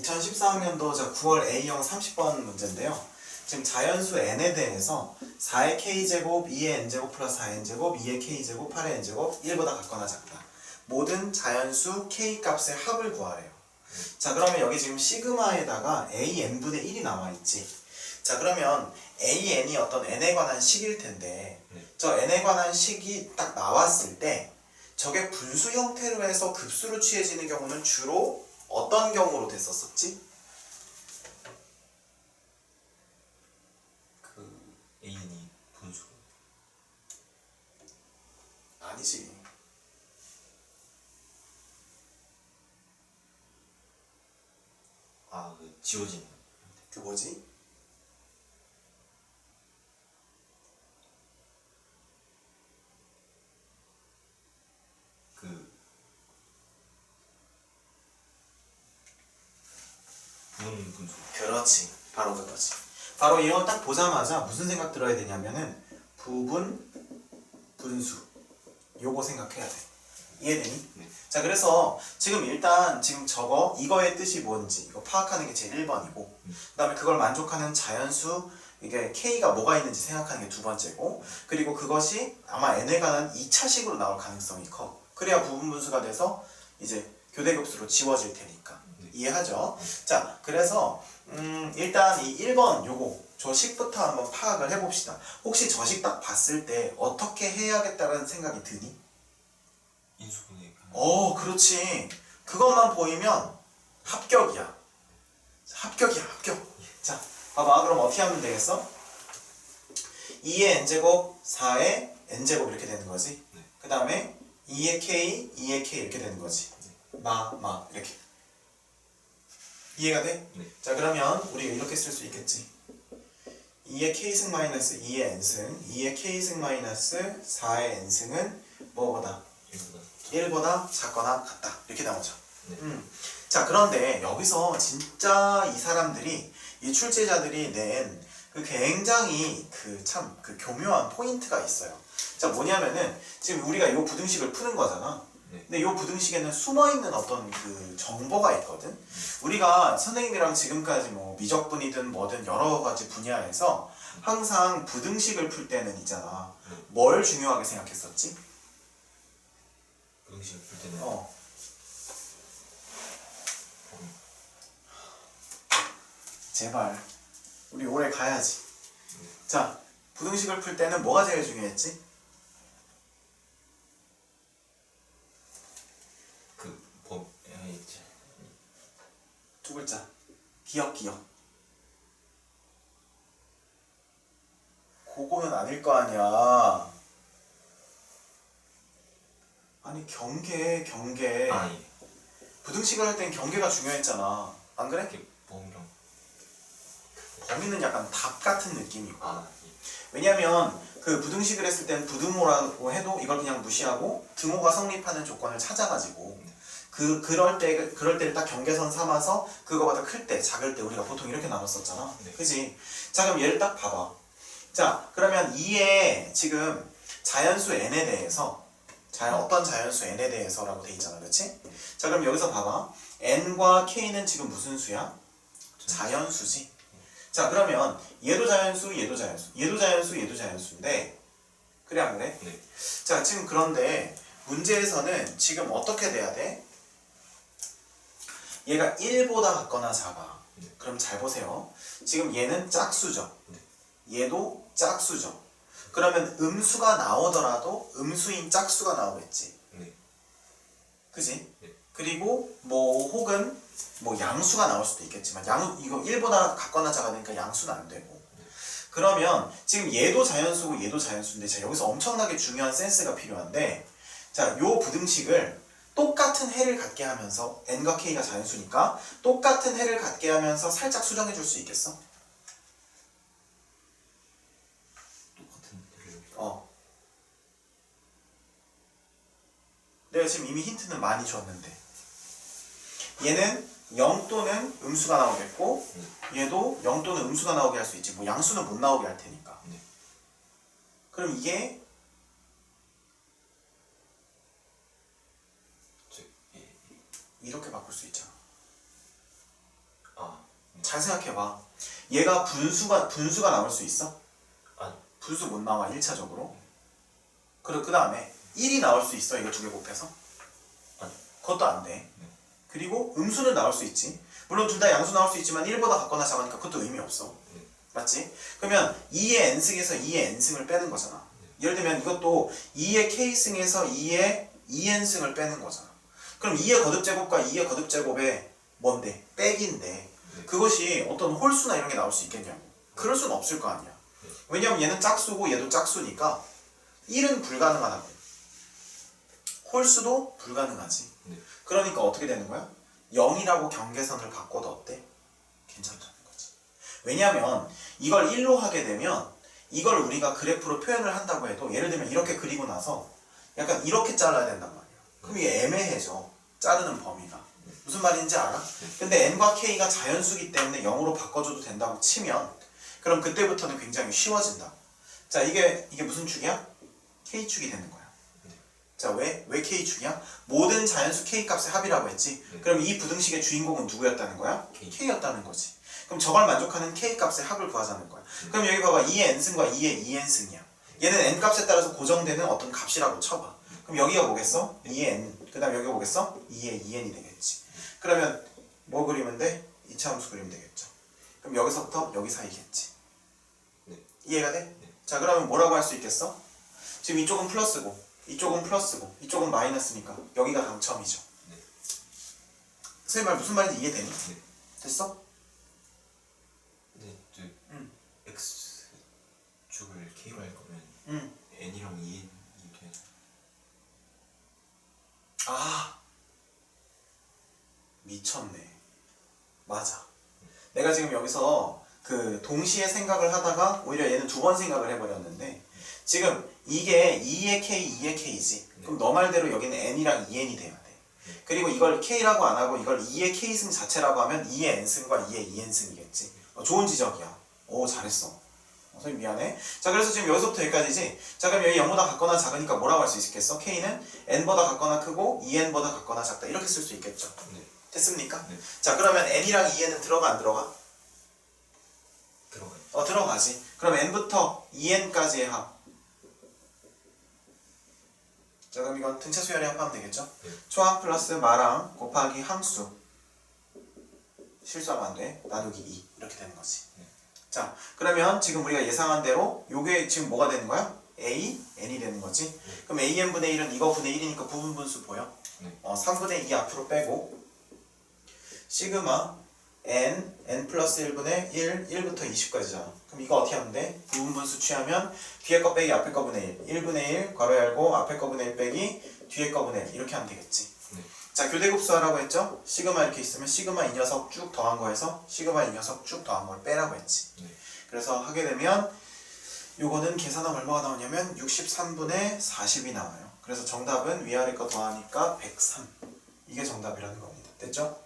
2014학년도 저 9월 A형 30번 문제인데요. 지금 자연수 n에 대해서 4의 k제곱, 2의 n제곱 플러스 4의 n제곱, 2의 k제곱, 8의 n제곱 1보다 같거나 작다. 모든 자연수 k 값의 합을 구하래요. 자 그러면 여기 지금 시그마에다가 a n분의 1이 나와 있지. 자 그러면 a n이 어떤 n에 관한 식일 텐데 네. 저 n에 관한 식이 딱 나왔을 때 저게 분수 형태로 해서 급수로 취해지는 경우는 주로 어떤 경우로 됐었었지? 그 A인이 분수 아니지. 아그 지워진 그 뭐지? 그 부분 분수 그렇지. 바로 그거지. 바로 이거 딱 보자마자 무슨 생각 들어야 되냐면은 부분 분수 요거 생각해야 돼. 이해되니? 네. 자 그래서 지금 일단 지금 저거 이거의 뜻이 뭔지 이거 파악하는 게 제일 1번이고 음. 그 다음에 그걸 만족하는 자연수 이게 k가 뭐가 있는지 생각하는 게 두 번째고 그리고 그것이 아마 n에 관한 2차식으로 나올 가능성이 커 그래야 부분 분수가 돼서 이제 교대 급수로 지워질 테니까 네. 이해하죠? 자 그래서 음, 일단 이 1번 요거 저 식부터 한번 파악을 해봅시다 혹시 저식 딱 봤을 때 어떻게 해야겠다는 생각이 드니? 인수분해 어, 그렇지. 그것만 보이면 합격이야. 합격이야, 합격. 자, 봐봐. 그럼 어떻게 하면 되겠어? 2의 n제곱, 4의 n제곱 이렇게 되는 거지. 네. 그 다음에 2의 k, 2의 k 이렇게 되는 거지. 마, 마 이렇게. 이해가 돼? 네. 자, 그러면 우리가 이렇게 쓸 수 있겠지. 2의 k승 마이너스 2의 n승, 2의 k승 마이너스 4의 n승은 뭐보다? 이거보다 1보다 작거나 같다 이렇게 나오죠. 네. 음. 자 그런데 여기서 진짜 이 사람들이 이 출제자들이 낸 그 굉장히 그 참그 교묘한 포인트가 있어요. 자 뭐냐면은 지금 우리가 이 부등식을 푸는 거잖아. 네. 근데 이 부등식에는 숨어 있는 어떤 그 정보가 있거든. 우리가 선생님이랑 지금까지 뭐 미적분이든 뭐든 여러 가지 분야에서 항상 부등식을 풀 때는 있잖아. 네. 뭘 중요하게 생각했었지? 음식을 풀 때는 어. 제발 우리 오래 가야지. 자 부등식을 풀 때는 뭐가 제일 중요했지? 그법 있지 두 글자. 기억 기억. 그거는 아닐 거 아니야. 아니 경계 경계. 아 예. 부등식을 할 땐 경계가 중요했잖아. 안 그래? 이렇게 범위랑 범위는 약간 답 같은 느낌이고. 아 예. 왜냐면 그 부등식을 했을 땐 부등호라고 해도 이걸 그냥 무시하고 등호가 성립하는 조건을 찾아가지고 그 그럴 때 그럴 때를 딱 경계선 삼아서 그거보다 클 때 작을 때 우리가 보통 이렇게 나눴었잖아. 네. 그지? 자 그럼 얘를 딱 봐봐. 자 그러면 2의 지금 자연수 n에 대해서 자 어떤 자연수 n에 대해서라고 돼 있잖아, 그렇지? 자 그럼 여기서 봐봐. n과 k는 지금 무슨 수야? 자연수지. 자 그러면 얘도 자연수, 얘도 자연수, 얘도 자연수, 얘도 자연수인데 그래 안 그래? 네. 자 지금 그런데 문제에서는 지금 어떻게 돼야 돼? 얘가 1보다 같거나 작아. 네. 그럼 잘 보세요. 지금 얘는 짝수죠. 얘도 짝수죠. 그러면 음수가 나오더라도 음수인 짝수가 나오겠지. 네. 그지? 네. 그리고 뭐 혹은 뭐 양수가 나올 수도 있겠지만 양 이거 1보다 같거나 작으니까 양수는 안 되고 그러면 지금 얘도 자연수고 얘도 자연수인데 자 여기서 엄청나게 중요한 센스가 필요한데 자 요 부등식을 똑같은 해를 갖게 하면서 n과 k가 자연수니까 똑같은 해를 갖게 하면서 살짝 수정해 줄 수 있겠어? 똑같은 데를 어. 내가 지금 이미 힌트는 많이 줬는데 얘는 0 또는 음수가 나오겠고 얘도 0 또는 음수가 나오게 할 수 있지 뭐 양수는 못 나오게 할 테니까 네. 그럼 이게 저, 예. 이렇게 바꿀 수 있잖아 잘 생각해봐. 얘가 분수가 분수가 나올 수 있어? 아니. 분수 못 나와 1차적으로. 그리고 그 다음에 1이 나올 수 있어 이거 두 개 곱해서? 아니. 그것도 안 돼. 네. 그리고 음수는 나올 수 있지. 물론 둘 다 양수 나올 수 있지만 1보다 같거나 작으니까 그것도 의미 없어. 네. 맞지? 그러면 2의 n승에서 2의 n승을 빼는 거잖아. 예를 들면 이것도 2의 k승에서 2의 2n승을 빼는 거잖아. 그럼 2의 거듭제곱과 2의 거듭제곱의 뭔데? 빼기인데 네. 그것이 어떤 홀수나 이런 게 나올 수 있겠냐고. 그럴 수는 없을 거 아니야. 왜냐면 얘는 짝수고 얘도 짝수니까 1은 불가능하다고. 홀수도 불가능하지. 네. 그러니까 어떻게 되는 거야? 0이라고 경계선을 바꿔도 어때? 괜찮다는 거지. 왜냐면 이걸 1로 하게 되면 이걸 우리가 그래프로 표현을 한다고 해도 예를 들면 이렇게 그리고 나서 약간 이렇게 잘라야 된단 말이야. 그럼 이게 애매해져. 자르는 범위가. 무슨 말인지 알아? 근데 n과 k가 자연수기 때문에 0으로 바꿔줘도 된다고 치면 그럼 그때부터는 굉장히 쉬워진다. 자 이게 이게 무슨 축이야? k축이 되는 거야. 자 왜? 왜 k축이야? 모든 자연수 k 값의 합이라고 했지. 네. 그럼 이 부등식의 주인공은 누구였다는 거야? K였다는 거지. 그럼 저걸 만족하는 k 값의 합을 구하자는 거야. 그럼 여기 봐봐 2의 n승과 2의 2n승이야. 얘는 n 값에 따라서 고정되는 어떤 값이라고 쳐봐. 그럼 여기가 뭐겠어? 2의 n. 그 다음 여기가 뭐겠어? 2의 2n이 되겠지. 그러면 뭐 그리면 돼? 이차 함수 그리면 되겠죠. 그럼 여기서부터 여기 사이겠지. 네. 이해가 돼? 자 그러면 뭐라고 할 수 있겠어? 지금 이쪽은 플러스고 이쪽은 플러스고 이쪽은 마이너스니까 여기가 당첨이죠. 네. 선생님 말 무슨 말인지 이해되니? 네. 됐어? 네, 저 음. x 축을 k로 할 거면 응. n이랑 2n 이렇게 아 미쳤네. 맞아. 내가 지금 여기서 그 동시에 생각을 하다가 오히려 얘는 두 번 생각을 해버렸는데 지금 이게 2의 k, 2의 k지. 그럼 너 말대로 여기는 n이랑 2n이 돼야 돼. 그리고 이걸 k라고 안 하고 이걸 2의 k승 자체라고 하면 2의 n승과 2의 2n승이겠지. 어, 좋은 지적이야. 오 잘했어. 어, 선생님 미안해. 자 그래서 지금 여기서부터 여기까지지. 자 그럼 여기 0보다 같거나 작으니까 뭐라고 할 수 있겠어? k는 n보다 같거나 크고 2n보다 같거나 작다. 이렇게 쓸 수 있겠죠. 네. 됐습니까? 네. 자 그러면 n이랑 2n은 들어가 안 들어가? 들어가요. 어 들어가지. 그럼 n부터 2n까지의 합. 자 그럼 이건 등차 수열의 합하면 되겠죠? 네. 초항 플러스 마랑 곱하기 항수. 실수하면 안 돼. 나누기 2 이렇게 되는 거지. 네. 자 그러면 지금 우리가 예상한 대로 요게 지금 뭐가 되는 거야? a n이 되는 거지. 그럼 a n 분의 1은 이거 분의 1이니까 부분 분수 보여? 네. 어 3분의 2 앞으로 빼고 시그마 n n 플러스 1분의 1 1부터 20까지잖아. 그럼 이거 어떻게 하면 돼? 부분 분수 취하면 뒤에 거 빼기 앞에 거 분의 1 1분의 1 괄호 열고 앞에 거 분의 1 빼기 뒤에 거 분의 1 이렇게 하면 되겠지. 네. 자 교대급수 하라고 했죠? 시그마 이렇게 있으면 시그마 이 녀석 쭉 더한 거에서 시그마 이 녀석 쭉 더한 걸 빼라고 했지. 네. 그래서 하게 되면 요거는 계산하면 얼마가 나오냐면 63분의 40이 나와요. 그래서 정답은 위아래 거 더하니까 103. 이게 정답이라는 겁니다. 됐죠?